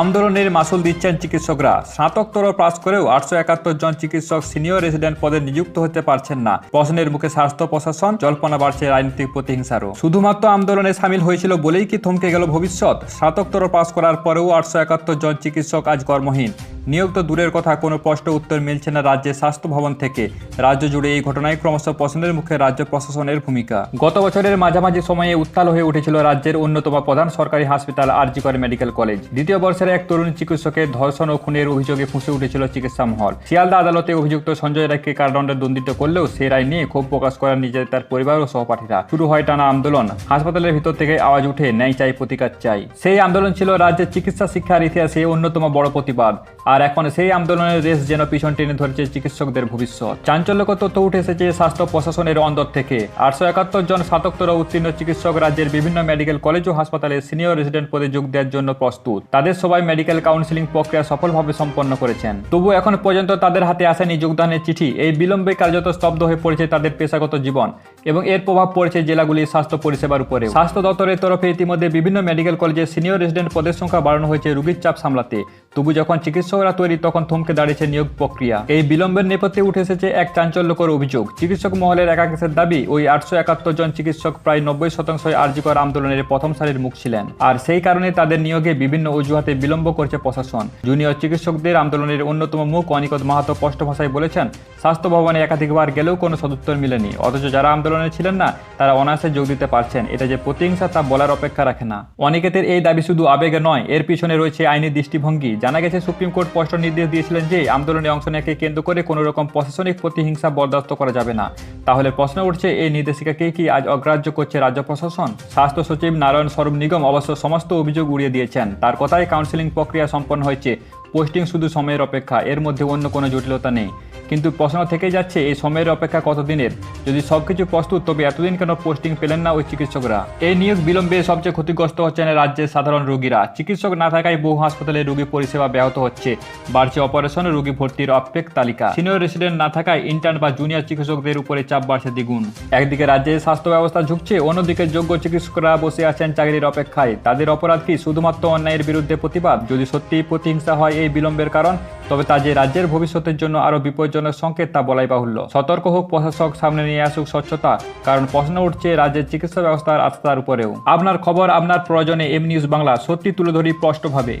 আন্দোলনের মাসুল দিচ্ছেন চিকিৎসকরা। স্নাতকতর পাস করেও আটশো একাত্তর জন চিকিৎসক সিনিয়র রেসিডেন্ট পদে নিযুক্ত হতে পারছেন না। প্রশ্নের মুখে স্বাস্থ্য প্রশাসন, জল্পনা বাড়ছে রাজনৈতিক প্রতিহিংসারও। শুধুমাত্র আন্দোলনে সামিল হয়েছিল বলেই কি থমকে গেল ভবিষ্যৎ? স্নাতকতর পাস করার পরেও আটশো একাত্তর জন চিকিৎসক আজ কর্মহীন। নিয়োগ তো দূরের কথা, কোনো স্পষ্ট উত্তর মিলছে না রাজ্যের স্বাস্থ্য ভবন থেকে। রাজ্য জুড়ে এই ঘটনায় ক্রমশ প্রশ্নের মুখে রাজ্য প্রশাসনের ভূমিকা। গত বছরের মাঝামাঝি সময়ে উত্তাল হয়ে উঠেছিল রাজ্যের অন্যতম প্রধান সরকারি হাসপাতাল আরজিকর মেডিকেল কলেজ। দ্বিতীয় বর্ষের এক তরুণ চিকিৎসকের ধর্ষণ ও খুনের অভিযোগে ফুঁসে উঠেছিল চিকিৎসা মহল। শিয়ালদা আদালতে অভিযুক্ত সঞ্জয় রায়কে কারাদণ্ডে দণ্ডিত করলেও সে রায় নিয়ে ক্ষোভ প্রকাশ করেন নিজের, তার পরিবার ও সহপাঠীরা। শুরু হয় টানা আন্দোলন। হাসপাতালের ভিতর থেকে আওয়াজ উঠে, ন্যায় চাই, প্রতিকার চাই। সেই আন্দোলন ছিল রাজ্যের চিকিৎসা শিক্ষার ইতিহাসে অন্যতম বড় প্রতিবাদ। আর এখন সেই আন্দোলনের রেস যেন পিছন টেনে ধরেছে চিকিৎসকদের ভবিষ্যৎ। চাঞ্চল্যকর তথ্য উঠে এসেছে স্বাস্থ্য প্রশাসনের অন্দর থেকে। আটশো একাত্তর জন স্নাতকতর উত্তীর্ণ চিকিৎসক রাজ্যের বিভিন্ন মেডিকেল কলেজ ও হাসপাতালে সিনিয়র রেসিডেন্ট পদে যোগ দেওয়ার জন্য প্রস্তুত। তাদের সবাই মেডিকেল কাউন্সিলিং প্রক্রিয়া সফলভাবে সম্পন্ন করেছেন। তবু এখন পর্যন্ত তাদের হাতে আসেনি যোগদানের চিঠি। এই বিলম্বে কার্যত স্তব্ধ হয়ে পড়েছে তাদের পেশাগত জীবন এবং এর প্রভাব পড়েছে জেলাগুলির স্বাস্থ্য পরিষেবার উপরে স্বাস্থ্য দপ্তরের তরফে ইতিমধ্যে বিভিন্ন মেডিকেল কলেজে সিনিয়র রেসিডেন্ট পদের সংখ্যা বাড়ানো হয়েছে রোগীর চাপ সামলাতে। তবু যখন চিকিৎসকরা তৈরি তখন থমকে দাঁড়িয়েছে নিয়োগ প্রক্রিয়া। এই বিলম্বের নেপথ্যে উঠে এসেছে এক চাঞ্চল্যকর অভিযোগ। চিকিৎসক মহলের একাংশের দাবি, ওই আটশো একাত্তর জন চিকিৎসক প্রায় নব্বই শতাংশ আর্যিকর আন্দোলনের প্রথম সারির মুখ ছিলেন। আর সেই কারণে তাদের নিয়োগে বিভিন্ন অজুহাতে বিলম্ব করছে প্রশাসন। জুনিয়র চিকিৎসকদের আন্দোলনের অন্যতম মুখ অনিকত মাহাতো স্পষ্ট ভাষায় বলেছেন, স্বাস্থ্য ভবনে একাধিকবার গেলেও কোনো সদুত্তর মিলেনি। অথচ যারা আন্দোলনে ছিলেন না, তারা অনায়াসে যোগ দিতে পারছেন। এটা যে প্রতিহিংসা, তা বলার অপেক্ষা রাখে না। অনিকেতের এই দাবি শুধু আবেগে নয়, এর পিছনে রয়েছে আইনি দৃষ্টিভঙ্গি। জানা গেছে, সুপ্রিম কোর্ট স্পষ্ট নির্দেশ দিয়েছিলেন যে, আন্দোলনে অংশ নেওয়াকে কেন্দ্র করে কোনো রকম প্রশাসনিক প্রতিহিংসা বরদাস্ত করা যাবে না। তাহলে প্রশ্ন উঠছে, এই নির্দেশিকাকে কি আজ অগ্রাহ্য করছে রাজ্য প্রশাসন? স্বাস্থ্য সচিব নারায়ণ স্বরূপ নিগম অবশ্য সমস্ত অভিযোগ উড়িয়ে দিয়েছেন। তার কথায় কাউন্সেলিং প্রক্রিয়া সম্পন্ন হয়েছে। পোস্টিং শুধু সময়ের অপেক্ষা, এর মধ্যে অন্য কোনো জটিলতা নেই। কিন্তু প্রশ্ন থেকে যাচ্ছে, এই সময়ের অপেক্ষা কতদিনের? যদি সবকিছু প্রস্তুত, তবে এতদিন কেন পোস্টিং পেলেন না ওই চিকিৎসকরা? এই নিয়োগ বিলম্বে সবচেয়ে ক্ষতিগ্রস্ত হচ্ছেন রাজ্যের সাধারণ রোগীরা। চিকিৎসক না থাকায় বহু হাসপাতালে রোগী পরিষেবা ব্যাহত হচ্ছে। বাড়ছে অপারেশন, রোগী ভর্তির অপেক তালিকা। সিনিয়র রেসিডেন্ট না থাকায় ইন্টার্ন বা জুনিয়র চিকিৎসকদের উপরে চাপ বাড়ছে দ্বিগুণ। একদিকে রাজ্যের স্বাস্থ্য ব্যবস্থা ঝুঁকছে, অন্যদিকে যোগ্য চিকিৎসকরা বসে আছেন চাকরির অপেক্ষায়। তাদের অপরাধ কি শুধুমাত্র অন্যায়ের বিরুদ্ধে প্রতিবাদ? যদি সত্যিই প্রতিহিংসা হয় এই বিলম্বের কারণ তবে তা যে রাজ্যের ভবিষ্যতের জন্য আরও বিপজ্জনক সংকেত তা বলাই বাহুল্য। সতর্ক হোক প্রশাসক, সামনে নিয়ে আসুক স্বচ্ছতা, কারণ প্রশ্ন উঠছে রাজ্যের চিকিৎসা ব্যবস্থার আস্থার উপরেও। আপনার খবর, আপনার প্রয়োজনে এম নিউজ বাংলা সত্যি তুলে ধরি স্পষ্টভাবে।